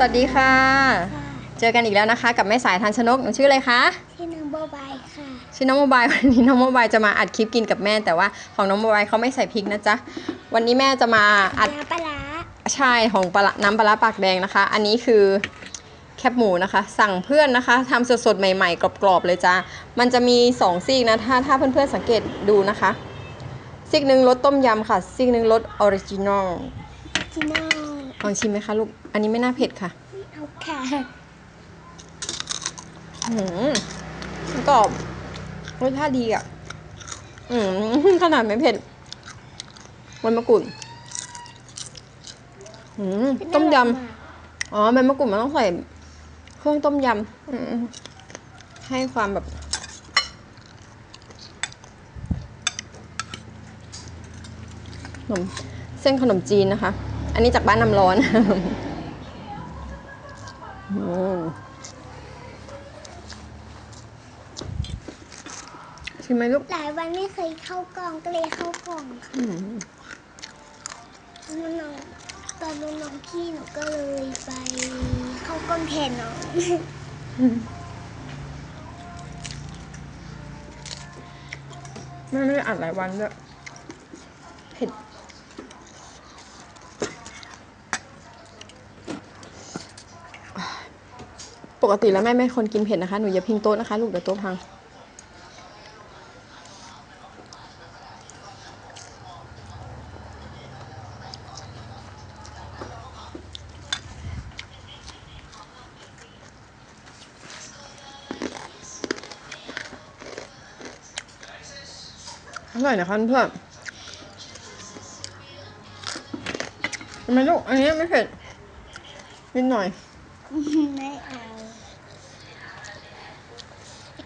สวัสดีค่ะค่ะ เจอกันอีกแล้วนะคะ กับแม่สายทันชนกหนูชื่ออะไรคะที่น้องโบบายค่ะ ชื่อน้องโมบายวันนี้น้องโมบายจะมาอัดคลิปกินกับแม่ แต่ว่าของน้องโมบายเขาไม่ใส่พริกนะจ๊ะ วันนี้แม่จะมาปลาอัดร้าปลาร้าใช่ของปลาร้าน้ำปลาร้าปากแดงนะคะ อันนี้คือแคบหมูนะคะ สั่งเพื่อนนะคะทำสดๆใหม่ๆกรอบๆเลยจ้ามันจะมีสองซีกนะถ้าถ้าเพื่อนๆสังเกตดูนะคะซีกหนึ่งรสต้มยำค่ะซีกหนึ่งรสออริจินอลจิโน่ล องชิมไหมคะลูก อันนี้ไม่น่าเผ็ดค่ะไม่เอาค่ะอืมมันกรอบรสชาติดีอะ อืมขนาดไม่เผ็ดมันมะกรูดอืมต้มยำ อ๋อใบมะกรูดมันต้องใส่เครื่องต้มยำอืมให้ความแบบขนมเส้นขนมจีนนะคะ อันนี้จากบ้านน้ำร้อนอืมชิมไหมลูก หลายวันไม่เคยเข้ากล่องก็เลยเข้ากล่องค่ะอืมน้องตอนน้องพี่หนูก็เลยไปเข้ากล่องแทนน้องแม่ไม่ได้อัดหลายวันด้วยเผ็ด ปกติแล้วแม่ไม่คนกินเผ็ดนะคะ หนูอย่าพิงโต๊ะนะคะ ลูกเดี๋ยวโต๊ะพัง อร่อยนะคะเพื่อนทำไมลูก อันนี้ไม่เผ็ด นิดหน่อย ไม่เอา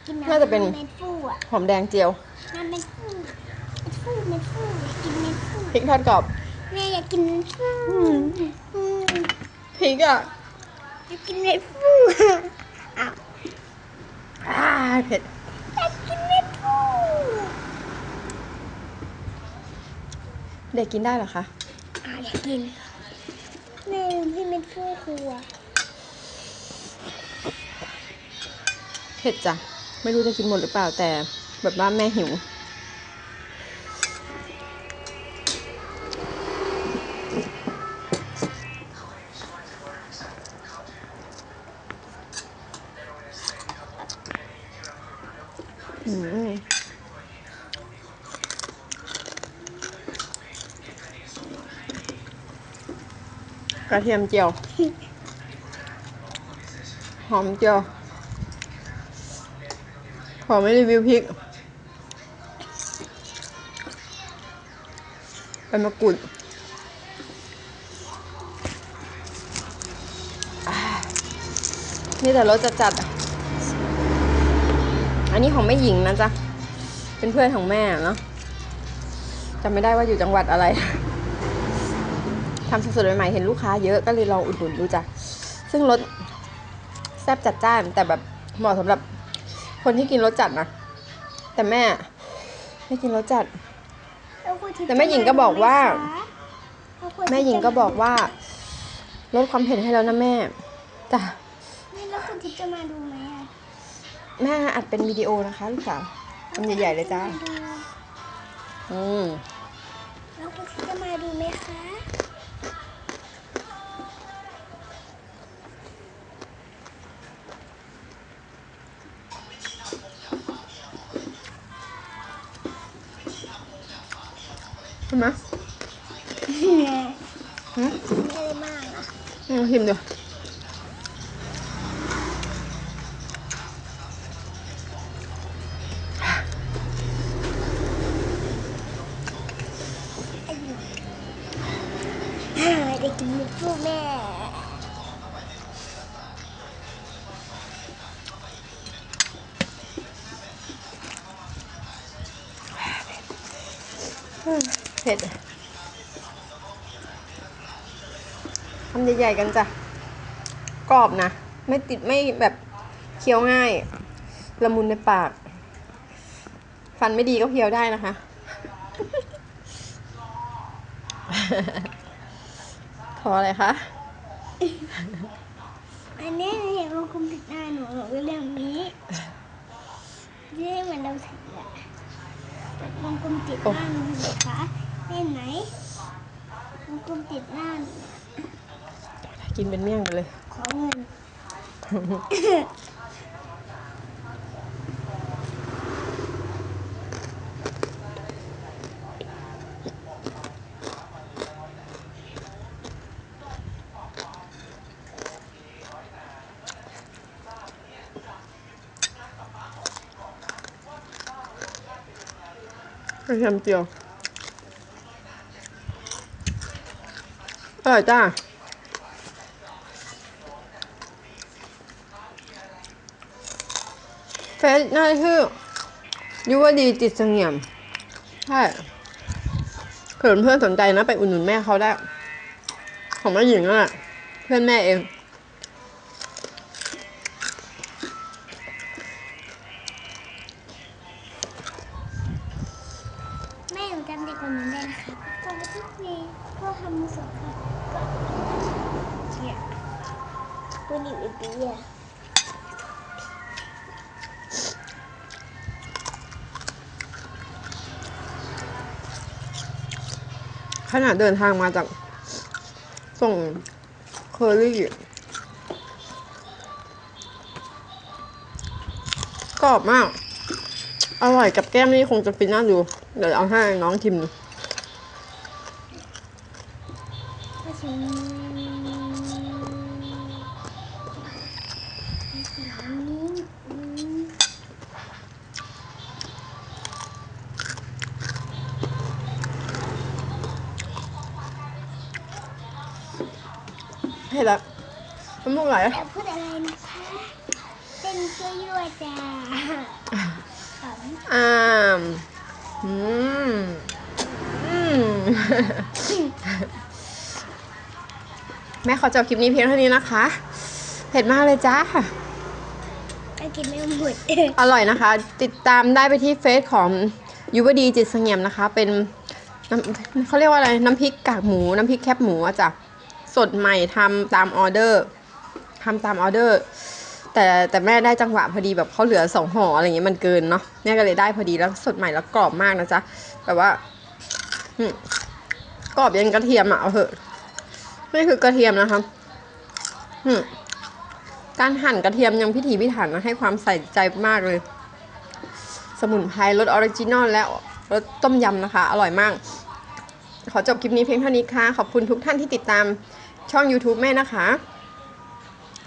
กินน้ำน่าจะเป็น เม็ดฟูอะหอมแดงเจียวน้ำเม็ดฟูเม็ดฟูเม็ดฟูอยากกินเม็ดฟูพริกทอดกรอบแม่อยากกินเม็ดฟูอืมพริกอะอยากกินเม็ดฟูอ้าวอ่าเผ็ดอยากกินเม็ดฟูเด็กกินได้เหรอคะอ้าวอยากกินแม่ลืมให้เม็ดฟูครัวเผ็ดจ้ะ ไม่รู้จะกินหมดหรือเปล่าแต่แบบว่าแม่หิว อืมกระเทียมเจียว หอมเจียว อไม่รีวิวพริกใบมะกรูดนี่แต่รสจัดจัดๆอะอันนี้ของแม่หญิงนะจ๊ะ เป็นเพื่อนของแม่เนาะจำไม่ได้ว่าอยู่จังหวัดอะไร ทำสดๆใหม่ๆเห็นลูกค้าเยอะก็เลยลองอุดหนุนดูจ้ะ ซึ่งรสแซ่บจัดจ้านแต่แบบเหมาะสำหรับ คนที่กินรสจัดนะ แต่แม่ ไม่กินรสจัดแล้วคุณทิพย์แต่แม่หญิงก็บอกว่าจะมดูไหมคะแล้วคุณทิพย์แม่หญิงก็บอกว่า ลดความเผ็ดให้แล้วนะแม่จ้ะไม่แล้วคุณทิพย์จะมาดูไหมอะแม่อัดเป็นวิดีโอนะคะลูกสาวทำใหญ่ๆเลยจ้ามาดูอืมแล้วคุณทิพย์จะมาดูไหมคะ ช่ไหมไม่ได้มากอะอืมชิมดูได้กินลูกฟูกแม่ เผ็ดทำใหญ่ๆกันจ้ะ กรอบนะ ไม่ติดไม่แบบเคี้ยวง่าย ละมุนในปาก ฟันไม่ดีก็เคี้ยวได้นะคะ ขออะไรคะ อันนี้หนูเห็นวงกลมติดหน้าหนูหนูก็เรียกแบบนี้ที่เหมือนเราถืออะวงกลมติดหน้าหนูเห็นคะ เห็นไหมวงกลมติดหน้าหนูกินเป็นเมี่ยงไปเลย ขอเงินกระเทียมเจียว อร่อยจ้าเฟซน่าชื่อยุวดีจิตเสงี่ยม ใช่เผื่อเพื่อนสนใจนะ ไปอุดหนุนแม่เขาได้ ของแม่หญิงนั่นแหละเพื่อนแม่เองแม่หนูจำเด็กคนนั้นได้นะคะก็ทุกปีก็ทำมือสดค่ะก็เนี่ยคุณอยู่อีกปีอะขนาดเดินทางมาจาก ส่งเคอรี่ กรอบมาก อร่อยกับแก้มนี่คงจะฟินน่าดู เดี๋ยวเอาให้น้องชิมดู ก็ชิมนี้อืมให้ละน้ำมูกไหลแต่พูดอะไรนะคะ เป็นช่วยยั่วจ้าขำอ่ามอืมอืม แม่ขอจบคลิปนี้เพียงเท่านี้นะคะ เผ็ดมากเลยจ้าก็กินไม่หมดอร่อยนะคะ ติดตามได้ไปที่เฟซของยุวดีจิตเสงี่ยมนะคะ เป็นน้ำเขาเรียกว่าอะไร น้ำพริกกากหมู น้ำพริกแคบหมูอะจ้ะสดใหม่ทำตามออเดอร์ทำตามออเดอร์ แต่แต่แม่ได้จังหวะพอดีแบบเขาเหลือสองห่ออะไรเงี้ยมันเกินเนาะแม่ก็เลยได้พอดีแล้วสดใหม่แล้วกรอบมากนะจ๊ะแบบว่าอืมกรอบยันกระเทียมอะเอาเถอะ นี่คือกระเทียมนะคะการหั่นกระเทียมยังพิถีพิถันนะให้ความใส่ใจมากเลย สมุนไพรรสออริจินอลและรสต้มยำนะคะ อร่อยมาก ขอจบคลิปนี้เพียงเท่านี้ค่ะ ขอบคุณทุกท่านที่ติดตามช่อง YouTube แม่นะคะ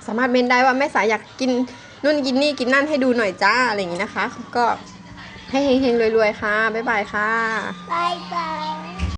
สามารถเมนได้ว่าแม่สายอยากกินนู่นกินนี่กินนั่นให้ดูหน่อยจ้า อะไรอย่างนี้นะคะ ก็ให้เฮงๆรวยๆ ค่ะ บ๊ายบายค่ะบายบาย